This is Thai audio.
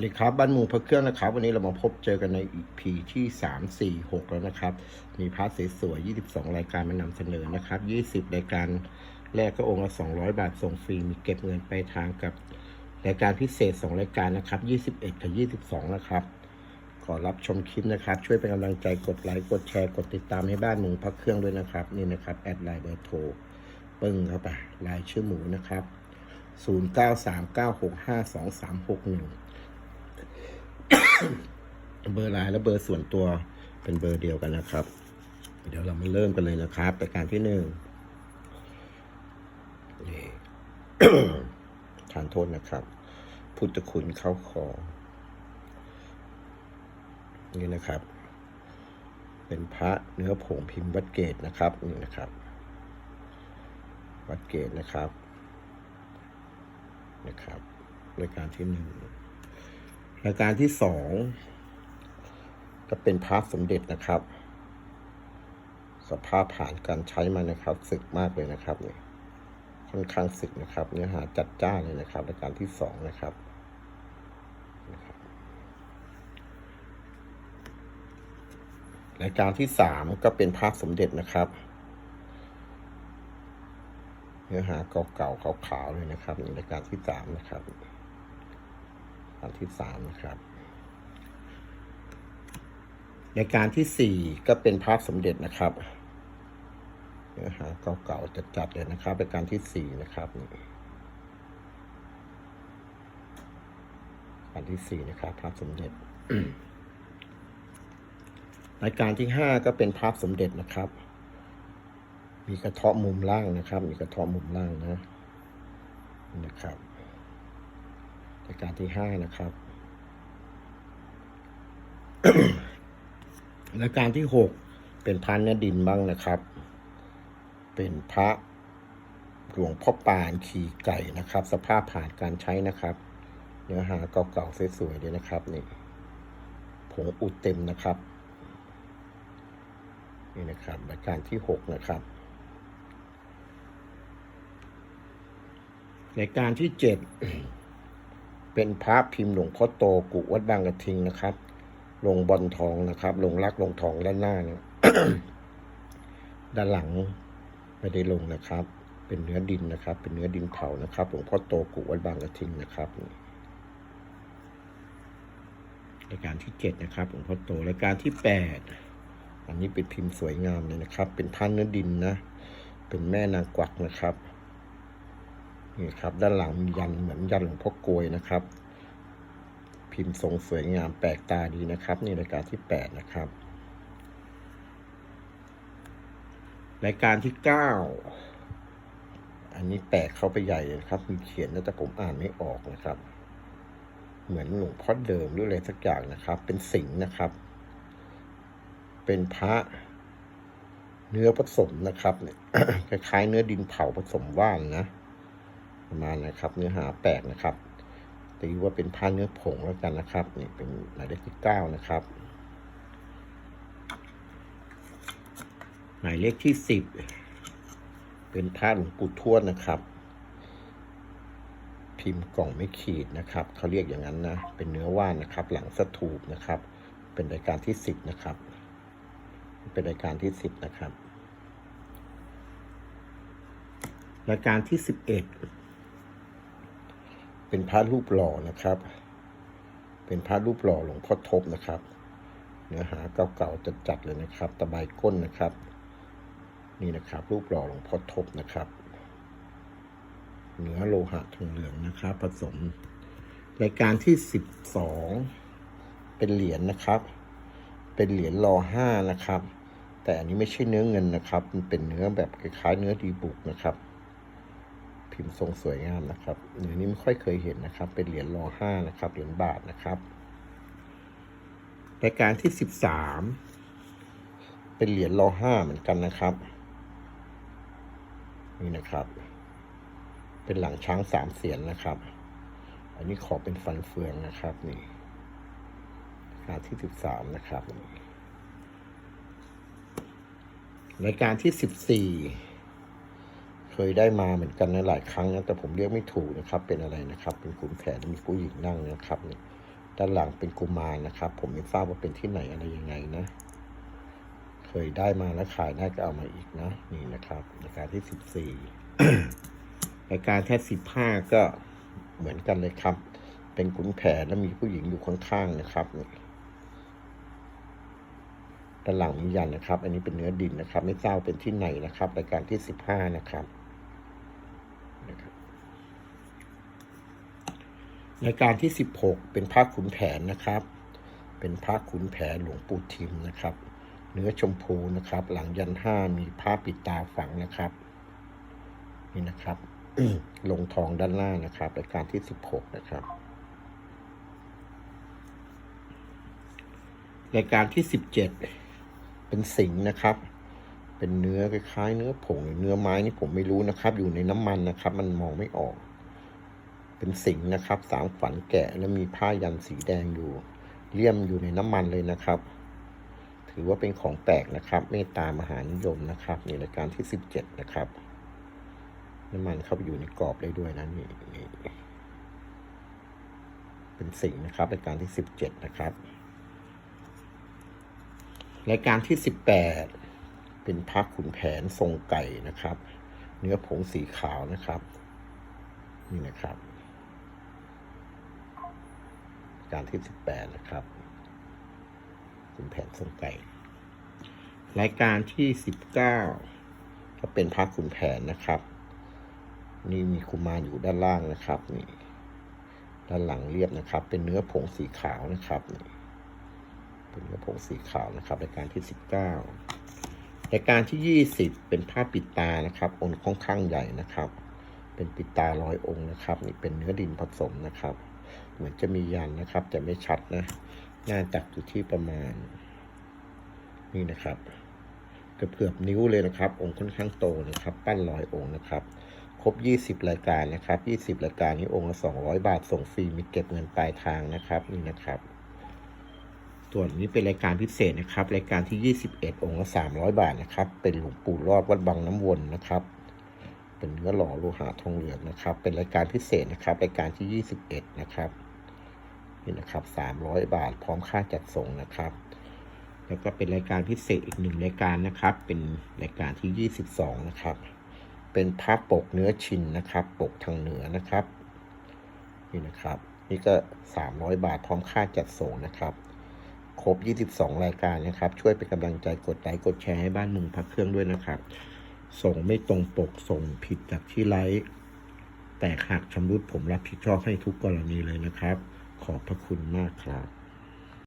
สวัสดีครับบ้านมูพระเครื่องนะครับ วันนี้เรามาพบเจอกันใน EP ที่ 3 4 6 แล้วนะครับ มีพาร์ทสวยๆ22 รายการมานำเสนอนะครับ 20 รายการแรกก็องค์ละ 200 บาทส่งฟรี มีเก็บเงินไปลายทางกับรายการพิเศษ 2 รายการนะครับ 21 กับ 22 นะครับ ขอรับชมคลิปนะครับ ช่วยเป็นกำลังใจกดไลค์กดแชร์กดติดตามให้บ้านหมูพักเครื่องด้วยนะครับนี่นะครับแอดไลน์เบอร์โทรปึ้งเข้าไปลายชื่อหมูนะครับ0939652361 เบอร์ไลน์และเบอร์ส่วนตัวเป็นเบอร์เดียวกันนะครับ เดี๋ยวเรามาเริ่มกันเลยนะครับรายการที่หนึ่งนี่ทานโทษนะครับ พุทธคุณเข้าคอนี่นะครับ เป็นพระเนื้อผงพิมพ์วัดเกตนะครับนี่นะครับ วัดเกตนะครับ นะครับ รายการที่หนึ่งรายการที่สอง ก็เป็นพระสมเด็จนะครับ สภาพผ่านการใช้มานะครับสึกมากเลยนะครับเนี่ยค่อนข้างสึกนะครับ เนื้อหาจัดจ้านเลยนะครับรายการที่สองนะครับนะครับรายการที่สามก็เป็นพระสมเด็จนะครับ เนื้อหาเก่าๆขาวๆเลยนะครับในรายการที่สามนะครับรายการที่สามนะครับ รายการที่สี่ก็เป็นภาพสมเด็จนะครับเนื้อหาเก่าๆจัดๆเลยนะครับรายการที่สี่นะครับนี่รายการที่สี่นะครับภาพสมเด็จรายการที่ห้าก็เป็นภาพสมเด็จนะครับ มีกระเทาะมุมล่างนะครับ มีกระเทาะมุมล่างนะนะครับรายการที่ห้านะครับ รายการที่หกเป็นพระเนื้อดินบ้างนะครับ เป็นพระหลวงพ่อปานขี่ไก่นะครับ สภาพผ่านการใช้นะครับ เนื้อหาเก่าๆสวยๆเลยนะครับนี่ผงอุดเต็มนะครับ นี่นะครับรายการที่หกนะครับรายการที่เจ็ดเป็นพระพิมพ์หลวงพ่อโตกุวัดบางกระทิงนะครับ ลงบอลทองนะครับ ลงรักลงทองด้านหน้าเนี่ยด้านหลังไม่ได้ลงนะครับ เป็นเนื้อดินนะครับ เป็นเนื้อดินเผานะครับหลวงพ่อโตกุวัดบางกระทิงนะครับนี่รายการที่เจ็ดนะครับหลวงพ่อโตรายการที่แปดอันนี้เป็นพิมพ์สวยงามเลยนะครับ เป็นท่านเนื้อดินนะ เป็นแม่นางกวักนะครับนี่ครับ ด้านหลังมียันเหมือนยันหลวงพ่อกลวยนะครับ พิมพ์ทรงสวยงามแปลกตาดีนะครับในรายการที่แปดนะครับ รายการที่เก้าอันนี้แปลกเข้าไปใหญ่เลยนะครับ มีเขียนแต่ผมอ่านไม่ออกนะครับ เหมือนหลวงพ่อเดิมหรืออะไรสักอย่างนะครับ เป็นสิงห์นะครับ เป็นพระเนื้อผสมนะครับเนี่ยคล้ายๆเนื้อดินเผาผสมว่านนะประมาณนะครับ เนื้อหาแปลกนะครับ ตีว่าเป็นผ้าเนื้อผงแล้วกันนะครับนี่เป็นหมายเลขที่เก้านะครับหมายเลขที่สิบเป็นผ้าหลวงปู่ทวดนะครับ พิมพ์กล่องไม่ขีดนะครับเขาเรียกอย่างนั้นนะ เป็นเนื้อว่านนะครับ หลังสถูปนะครับ เป็นรายการที่สิบนะครับ เป็นรายการที่สิบนะครับ รายการที่สิบเอ็ด เป็นพระรูปหล่อนะครับ เป็นพระรูปหล่อหลวงพ่อทบนะครับ เนื้อหาเก่าๆจัดๆเลยนะครับ ตะไบก้นนะครับ นี่นะครับ รูปหล่อหลวงพ่อทบนะครับ เนื้อโลหะทองเหลืองนะครับ ผสม รายการที่สิบสองเป็นเหรียญนะครับ เป็นเหรียญรอห้านะครับ แต่อันนี้ไม่ใช่เนื้อเงินนะครับ มันเป็นเนื้อแบบคล้ายๆเนื้อดีบุกนะครับ พิมพ์ทรงสวยงามนะครับเนื้อนี้ไม่ค่อยเคยเห็นนะครับ เป็นเหรียญรอห้านะครับเหรียญบาทนะครับรายการที่สิบสามเป็นเหรียญรอห้าเหมือนกันนะครับ นี่นะครับ เป็นหลังช้างสามเสียนนะครับ อันนี้ขอเป็นฟันเฟืองนะครับนี่รายการที่สิบสามนะครับนี่รายการที่สิบสี่ ยได้มาเหมือนกันนะหลายครั้งนะแต่ผมเรียกไม่ถูกนะครับ เป็นอะไรนะครับ เป็นขุนแผนมีผู้หญิงนั่งนะครับนี่ด้านหลังเป็นกุมารนะครับ ผมไม่ทราบว่าเป็นที่ไหนอะไรยังไงนะ เคยได้มาแล้วขายได้ก็เอามาอีกนะ นี่นะครับรายการที่สิบสี่รายการแค่สิบห้าก็เหมือนกันเลยครับ เป็นขุนแผนแล้วมีผู้หญิงอยู่ข้างๆนะครับนี่ด้านหลังมียันนะครับ อันนี้เป็นเนื้อดินนะครับ ไม่ทราบเป็นที่ไหนนะครับ รายการที่สิบห้านะครับ รายการที่สิบหกเป็นพระขุนแผนนะครับ เป็นพระขุนแผนหลวงปู่ทิมนะครับ เนื้อชมพูนะครับ หลังยันห้ามีผ้าปิดตาฝังนะครับ นี่นะครับลงทองด้านล่างนะครับรายการที่สิบหกนะครับรายการที่สิบเจ็ดเป็นสิงนะครับ เป็นเนื้อคล้ายๆ เนื้อผงหรือเนื้อไม้นี่ผมไม่รู้นะครับ อยู่ในน้ำมันนะครับ มันมองไม่ออก เป็นสิงนะครับ สามฝันแกะแล้วมีผ้ายันสีแดงอยู่เลี่ยมอยู่ในน้ำมันเลยนะครับ ถือว่าเป็นของแปลกนะครับ เมตตามหานิยมนะครับในรายการที่สิบเจ็ดนะครับ น้ำมันเข้าไปอยู่ในกรอบเลยด้วยนะนี่นี่เป็นสิงนะครับรายการที่สิบเจ็ดนะครับ รายการที่สิบแปดเป็นพักขุนแผนทรงไก่นะครับ เนื้อผงสีขาวนะครับ นี่นะครับ การที่สิบแปดนะครับขุนแผนทรงไก่รายการที่สิบเก้าก็เป็นพักขุนแผนนะครับ นี่มีคุมารอยู่ด้านล่างนะครับนี่ด้านหลังเรียบนะครับ เป็นเนื้อผงสีขาวนะครับนี่เป็นเนื้อผงสีขาวนะครับรายการที่สิบเก้ารายการที่ยี่สิบเป็นผ้าปิดตานะครับองค์ค่อนข้างใหญ่นะครับ เป็นปิดตาร้อยองค์นะครับ นี่เป็นเนื้อดินผสมนะครับ เหมือนจะมียันนะครับ แต่ไม่ชัดนะน่าจักอยู่ที่ประมาณ นี่นะครับเกือบเกือบนิ้วเลยนะครับ องค์ค่อนข้างโตนะครับ ปั้นร้อยองค์นะครับครบ 20 รายการนะครับ 20 รายการนี้องค์ละ 200 บาท ส่งฟรี มีเก็บเงินปลายทางนะครับ นี่นะครับ ส่วนนี้เป็นรายการพิเศษนะครับ รายการที่ 21 องค์ละ 300 บาทนะครับ เป็นหลวงปู่รอดวัดบางน้ำวนนะครับ เป็นเนื้อหล่อโลหะทองเหลืองนะครับ เป็นรายการพิเศษนะครับ รายการที่ 21 นะครับนี่นะครับ 300 บาทพร้อมค่าจัดส่งนะครับ แล้วก็เป็นรายการพิเศษอีกหนึ่งรายการนะครับ เป็นรายการที่ 22 นะครับ เป็นพับปกเนื้อชินนะครับ ปกทางเหนือนะครับ นี่นะครับ นี่ก็ 300 บาทพร้อมค่าจัดส่งนะครับครบ 22 รายการนะครับ ช่วยเป็นกำลังใจกดไลค์กดแชร์ให้บ้านมุงพักเครื่องด้วยนะครับ ส่งไม่ตรงปกส่งผิดจากที่ไลค์แต่หากชำรุดผมรับผิดชอบให้ทุกกรณีเลยนะครับ ขอบพระคุณมากครับ